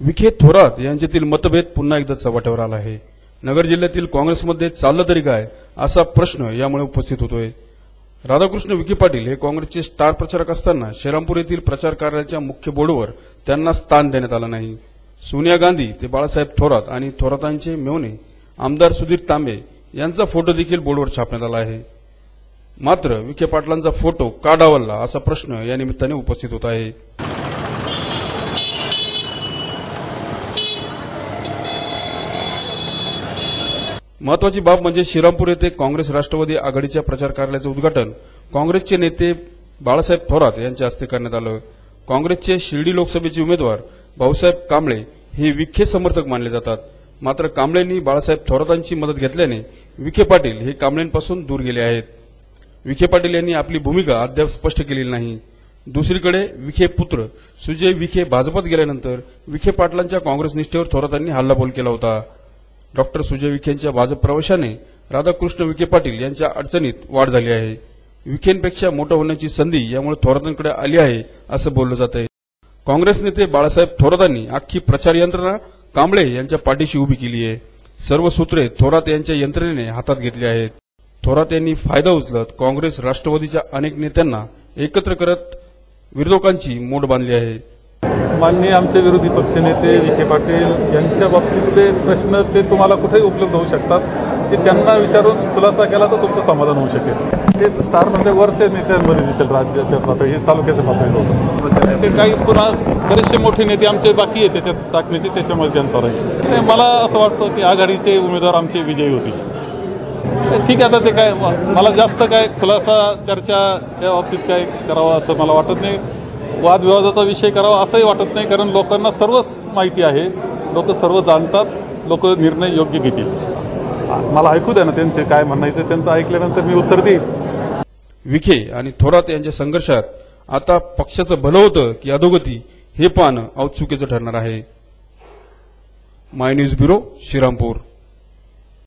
विखे थोरात यांच्यातील मतभेद पुन्हा एकदा चव्हाट्यावर आला आहे. नगर जिल्ह्यातील काँग्रेसमध्ये चाललं तरी काय असा प्रश्न यामुळे उपस्थित होतोय. राधाकृष्ण विखे पाटील हे काँग्रेसचे स्टार प्रचारक असताना श्रीरामपूर येथील प्रचार कार्यालयाच्या मुख्य बोर्डवर त्यांना स्थान देण्यात आलं नाही. सोनिया गांधी ते बाळासाहेब थोरात आणि थोरातांचे मेवणे आमदार सुधीर तांबे यांचा फोटो देखील बोर्डवर छापण्यात आला आहे. मात्र विखे पाटलांचा फोटो का डावलला असा प्रश्न या निमित्ताने उपस्थित होत आहे. महत्वाची बाब म्हणजे श्रीरामपूर येथे काँग्रेस राष्ट्रवादी आघाडीच्या प्रचार कार्यालयाचं उद्घाटन. काँग्रेसचे नेते बाळासाहेब थोरात यांच्या हस्ते करण्यात आलं. काँग्रेसचे शिर्डी लोकसभेचे उमेदवार भाऊसाहेब कांबळे हे विखे समर्थक मानले जातात. मात्र कांबळेंनी बाळासाहेब थोरातांची मदत घेतल्याने विखे पाटील हे कांबळेंपासून दूर गेले आहेत. विखे पाटील यांनी आपली भूमिका अद्याप स्पष्ट केलेली नाही. दुसरीकडे विखे पुत्र सुजय विखे भाजपात गेल्यानंतर विखे पाटलांच्या काँग्रेस निष्ठेवर थोरातांनी हल्लाबोल केला होता. डॉक्टर सुजय विखेंच्या भाजप प्रवेशाने राधाकृष्ण विखे पाटील यांच्या अडचणीत वाढ झाली आहे. विखेंपेक्षा मोठं होण्याची संधी यामुळे थोरातांकडे आली आहे असं बोललं जात आहे काँग्रेस नेते बाळासाहेब थोरातांनी अख्खी प्रचार यंत्रणा कांबळे यांच्या पाठीशी उभी केली आहे. सर्व सूत्रे थोरात यांच्या यंत्रणेने हातात घेतली आहेत. थोरात यांनी फायदा उचलत काँग्रेस राष्ट्रवादीच्या अनेक नेत्यांना एकत्र करत विरोधकांची मोड बांधली आहे. माननीय आमचे विरोधी पक्षनेते विखे पाटील यांच्या बाबतीतले प्रश्न ते तुम्हाला कुठेही उपलब्ध होऊ शकतात. की त्यांना विचारून खुलासा केला तर तुमचं समाधान होऊ शकेल. ते स्टार म्हणजे वरच्या नेत्यांमध्ये दिसेल राज्याच्या पातळी तालुक्याच्या पातळीला होतं. ते काही पुन्हा बरेचसे मोठे नेते आमचे बाकी आहे त्याच्यात टाकण्याचे त्याच्यामध्ये त्यांचा राहील. मला असं वाटतं की आघाडीचे उमेदवार आमचे विजयी होतील. ठीक आहे आता ते काय मला जास्त काय खुलासा चर्चा या बाबतीत काय करावं असं मला वाटत नाही. वादविवादाचा विषय करावा असंही वाटत नाही कारण लोकांना सर्वच माहिती आहे. लोक सर्व जाणतात लोक निर्णय योग्य घेतील. मला ऐकू द्या ना त्यांचे काय म्हणायचं त्यांचं ऐकल्यानंतर मी उत्तर देईन. विखे आणि थोरात यांच्या संघर्षात आता पक्षाचं भलं होतं की अधोगती हे पान औत्सुकीचं ठरणार आहे. My news bureau Shrirampur.